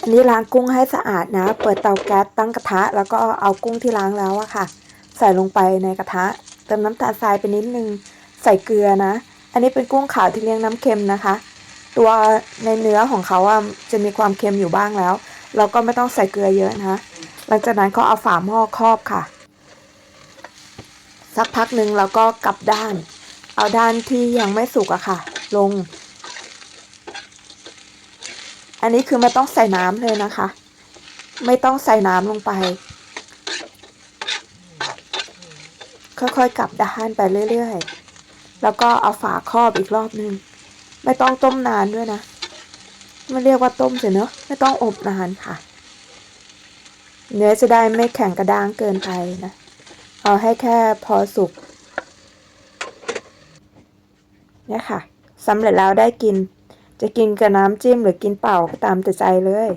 อันนี้ล้างกุ้งให้สะอาดนะ เปิดเตาแก๊สตั้งกระทะ แล้วก็เอากุ้งที่ล้างแล้วอะค่ะ ใส่ลงไปในกระทะ เติมน้ำตาลทรายไปนิดนึง ใส่เกลือนะ อันนี้เป็นกุ้งขาวที่เลี้ยงน้ำเค็มนะคะ ตัวในเนื้อของเขาอะจะมีความเค็มอยู่บ้างแล้ว เราก็ไม่ต้องใส่เกลือเยอะนะคะ หลังจากนั้นก็เอาฝาหม้อครอบค่ะ สักพักหนึ่งเราก็กลับด้าน เอาด้านที่ยังไม่สุกอะค่ะ ลง อันนี้คือไม่ต้องใส่น้ำเลยนะคะ ไม่ต้องใส่น้ำลงไป ค่อยๆกลับด้านไปเรื่อยๆ แล้วก็เอาฝาครอบอีกรอบนึง ไม่ต้องต้มนานด้วยนะไม่เรียกว่าต้มเสียเนอะไม่ต้องอบนานค่ะ เนื้อจะได้ไม่แข็งกระด้างเกินไปนะ เอาให้แค่พอสุกเนี่ยค่ะสำเร็จแล้วได้กิน จะกินกับน้ำจิ้มหรือกินเปล่าก็ตามแต่ใจเลย